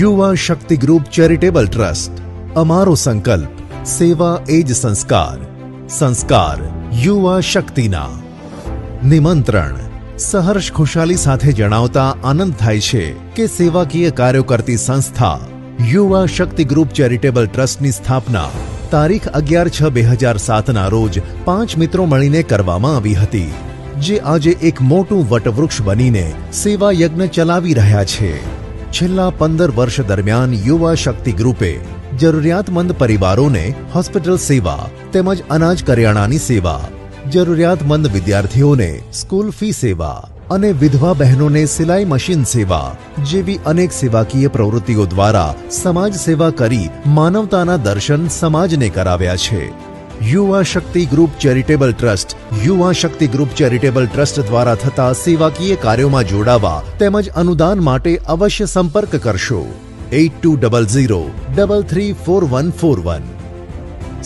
યુવા શક્તિ group charitable trust, અમારો સંકલ્પ, સેવા એ જ સંસ્કાર સંસ્કાર યુવા શક્તિના. નિમંત્રણ, સહર્ષ ખુશાલી સાથે જણાવતા આનંદ થાય છે કે સેવાકીય કાર્યો કરતી સંસ્થા, યુવા શક્તિ ગ્રુપ ચેરિટેબલ ટ્રસ્ટની સ્થાપના, તારીખ અગિયાર છ બે હજાર સાતના રોજ પાંચ મિત્રો મળીને કરવામાં આવી હતી, જે આજે એક મોટું વટવૃક્ષ બનીને સેવા યજ્ઞ ચલાવી રહ્યા છે. છેલ્લા પંદર વર્ષ દરમિયાન યુવા શક્તિ ગ્રુપે જરૂરિયાતમંદ પરિવારોને હોસ્પિટલ સેવા તેમજ અનાજ કરિયાણાની સેવા, જરૂરિયાતમંદ વિદ્યાર્થીઓને સ્કૂલ ફી સેવા અને વિધવા બહેનોને સિલાઈ મશીન સેવા જેવી અનેક સેવાકીય પ્રવૃત્તિઓ દ્વારા સમાજ સેવા કરી માનવતાના દર્શન સમાજને કરાવ્યા છે. યુવા શક્તિ ગ્રુપ ચેરિટેબલ ટ્રસ્ટ. યુવા શક્તિ ગ્રુપ ચેરિટેબલ ટ્રસ્ટ દ્વારા થતા સેવાકીય કાર્યોમાં જોડાવા તેમજ અનુદાન માટે અવશ્ય સંપર્ક કરશો. Eight two double zero double three four one four one.